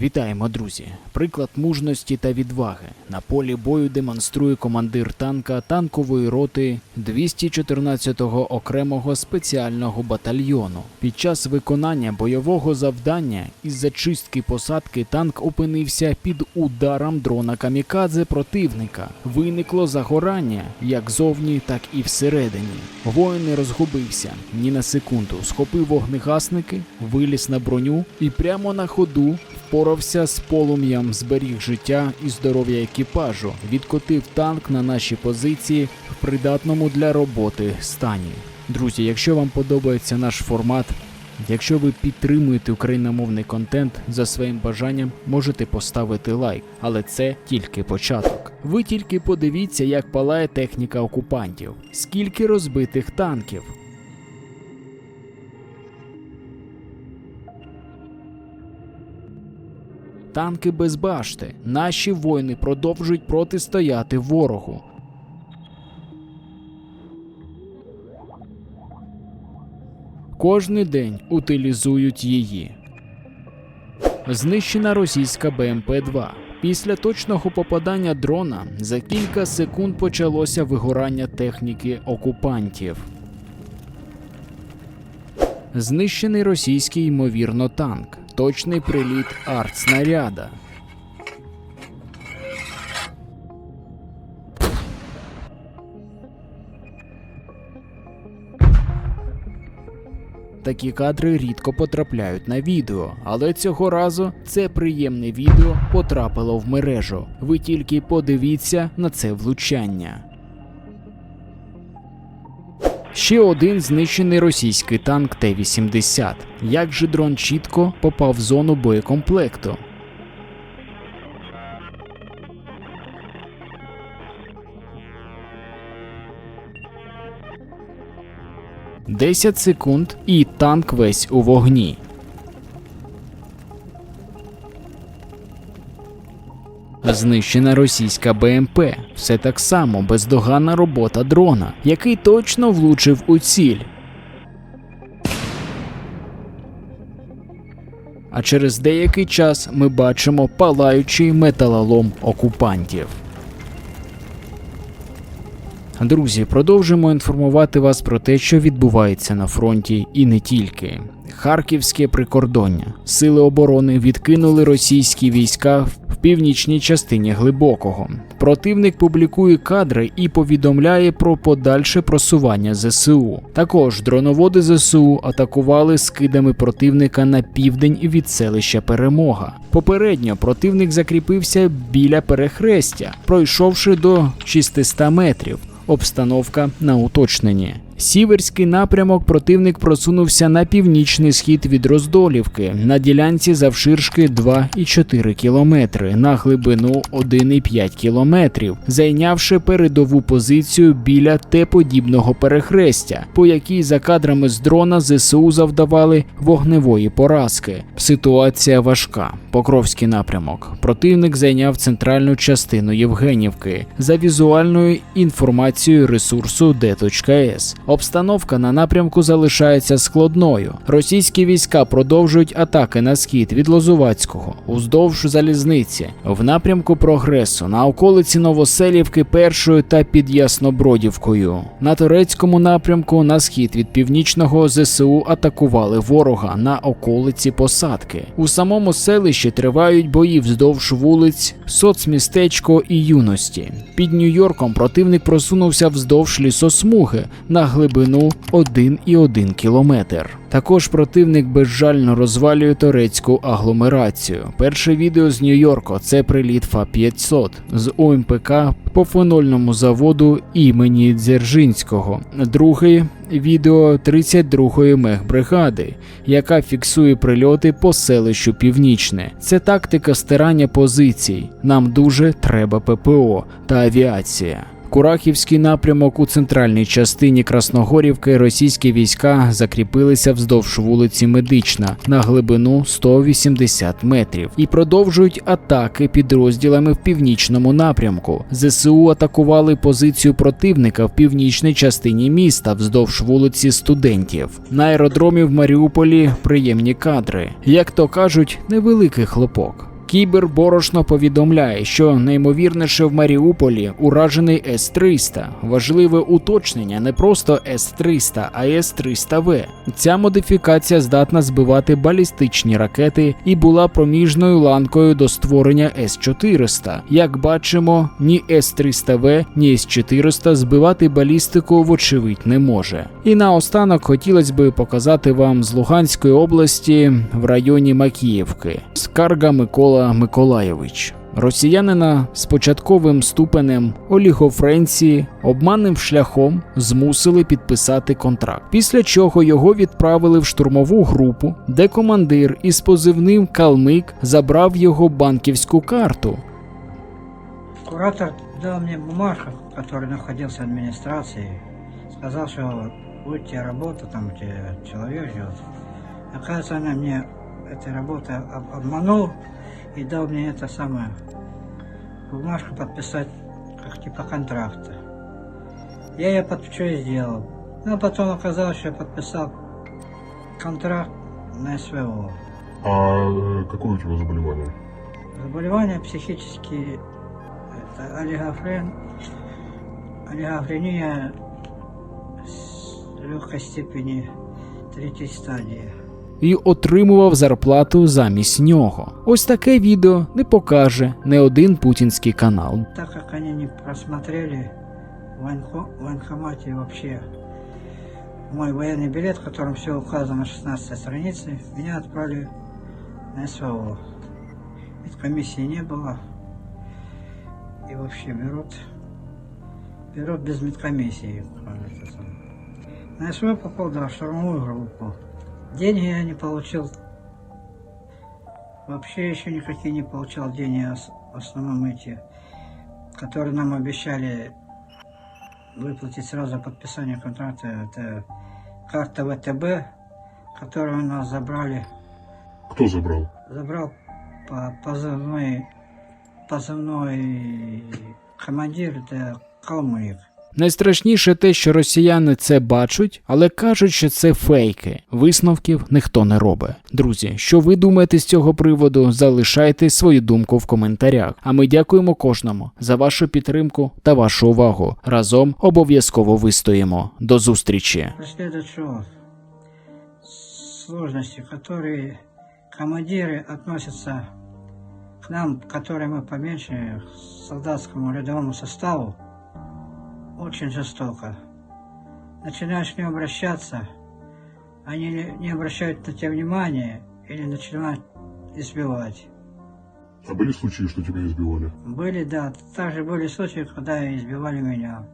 Вітаємо, друзі! Приклад мужності та відваги на полі бою демонструє командир танка танкової роти 214-го окремого спеціального батальйону. Під час виконання бойового завдання із зачистки посадки танк опинився під ударом дрона камікадзе противника. Виникло загорання як зовні, так і всередині. Воїн не розгубився ні на секунду. Схопив вогнегасники, виліз на броню і прямо на ходу впорався з полум'ям, зберіг життя і здоров'я екіпажу, відкотив танк на наші позиції в придатному для роботи стані. Друзі, якщо вам подобається наш формат, якщо ви підтримуєте україномовний контент за своїм бажанням, можете поставити лайк, але це тільки початок. Ви тільки подивіться, як палає техніка окупантів, скільки розбитих танків. Танки без башти. Наші воїни продовжують протистояти ворогу. Кожний день утилізують її. Знищена російська БМП-2. Після точного попадання дрона за кілька секунд почалося вигорання техніки окупантів. Знищений російський ймовірно танк. Точний приліт артснаряда. Такі кадри рідко потрапляють на відео, але цього разу це приємне відео потрапило в мережу. Ви тільки подивіться на це влучання. Ще один знищений російський танк Т-80. Як же дрон чітко попав в зону боєкомплекту? Десять секунд і танк весь у вогні. Знищена російська БМП. Все так само бездоганна робота дрона, який точно влучив у ціль. А через деякий час ми бачимо палаючий металолом окупантів. Друзі, продовжуємо інформувати вас про те, що відбувається на фронті, і не тільки. Харківське прикордоння. Сили оборони відкинули російські війська в північній частині глибокого. Противник публікує кадри і повідомляє про подальше просування ЗСУ. Також дроноводи ЗСУ атакували скидами противника на південь від селища Перемога. Попередньо противник закріпився біля перехрестя, пройшовши до 600 метрів. Обстановка на уточненні. Сіверський напрямок противник просунувся на північний схід від Роздолівки на ділянці завширшки 2,4 кілометри на глибину 1,5 кілометрів, зайнявши передову позицію біля Т-подібного перехрестя, по якій за кадрами з дрона ЗСУ завдавали вогневої поразки. Ситуація важка. Покровський напрямок. Противник зайняв центральну частину Євгенівки за візуальною інформацією ресурсу D.S. Обстановка на напрямку залишається складною. Російські війська продовжують атаки на схід від Лозувацького, уздовж залізниці, в напрямку прогресу, на околиці Новоселівки першою та під Яснобродівкою. На турецькому напрямку на схід від північного ЗСУ атакували ворога на околиці посадки. У самому селищі тривають бої вздовж вулиць, соцмістечко і юності. Під Нью-Йорком противник просунувся вздовж лісосмуги на глибину 1,1 кілометр. Також противник безжально розвалює турецьку агломерацію. Перше відео з Нью-Йорку це приліт Фа-500 з ОМПК по фенольному заводу імені Дзержинського. Друге відео 32-ї мехбригади, яка фіксує прильоти по селищу Північне. Це тактика стирання позицій. Нам дуже треба ППО та авіація. Курахівський напрямок у центральній частині Красногорівки російські війська закріпилися вздовж вулиці Медична на глибину 180 метрів і продовжують атаки підрозділами в північному напрямку. ЗСУ атакували позицію противника в північній частині міста вздовж вулиці Студентів. На аеродромі в Маріуполі приємні кадри, як то кажуть, невеликий хлопок. Кібер борошно повідомляє, що неймовірніше в Маріуполі уражений С-300. Важливе уточнення не просто С-300, а С-300В. Ця модифікація здатна збивати балістичні ракети і була проміжною ланкою до створення С-400. Як бачимо, ні С-300В, ні С-400 збивати балістику вочевидь не може. І наостанок хотілося би показати вам з Луганської області в районі Макіївки. Скарга Микола Миколайович. Росіянина з початковим ступенем олігофренції обманним шляхом змусили підписати контракт, після чого його відправили в штурмову групу, де командир із позивним Калмик забрав його банківську карту. Куратор дал мне бумажку, в которой находился администрации. Сказал, что будет тебе работа, там тебе человек ждет. Оказывается, она мне этой работы об- обманул и дал мне это самое бумажку подписать как типа контракта. Я ее подпишу и сделал. Но потом оказалось, что я подписал контракт на СВО. А э, какое у тебя заболевание? Заболевания психические, это олигофрен, олигофрения с легкой степени третьей стадии. І отримував зарплату замість нього. Ось таке відео не покаже не один путінський канал. Так как они не просмотрели в военко- в военкомате вообще мой военный билет, в котором все указано на 16 странице, меня отправили на СВО. Ведь комиссии не было. И вообще берут, берут без медкомиссии. это самое. На СВО попал, да, в штурмовую группу. Деньги я не получил. Вообще еще никакие не получал деньги, а в основном эти которые нам обещали выплатить сразу подписание контракта. Это карта ВТБ, которую у нас забрали. Кто забрал? Забрал по позывной, позывной командир, это Калмык. Найстрашніше те, що росіяни це бачать, але кажуть, що це фейки. Висновків ніхто не робить. Друзі, що ви думаєте з цього приводу? Залишайте свою думку в коментарях. А ми дякуємо кожному за вашу підтримку та вашу увагу. Разом обов'язково вистоїмо. До зустрічі! Преследует что? Сложности, которые командиры относятся к нам, которые мы поменьше, к солдатскому рядовому составу, Очень жестоко. Начинаешь к ним обращаться, они не- не обращают на тебя внимания или начинают избивать. А были случаи, что тебя избивали? Были, да, также были случаи, когда избивали меня.